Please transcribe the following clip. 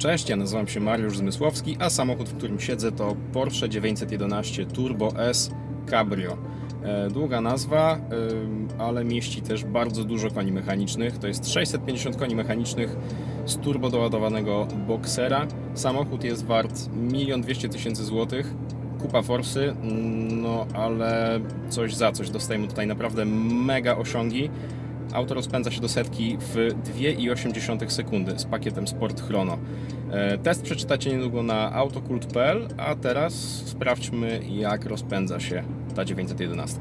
Cześć, ja nazywam się Mariusz Zmysłowski, a samochód, w którym siedzę to Porsche 911 Turbo S Cabrio. E, Długa nazwa, ym, ale mieści też bardzo dużo koni mechanicznych. To jest 650 koni mechanicznych z turbo doładowanego boksera. Samochód jest wart 1 200 tysięcy złotych. Kupa forsy, no ale coś za coś. Dostajemy tutaj naprawdę mega osiągi. Auto rozpędza się do setki w 2,8 sekundy z pakietem Sport Chrono. E, Test przeczytacie niedługo na autokult.pl, a teraz sprawdźmy jak rozpędza się ta 911.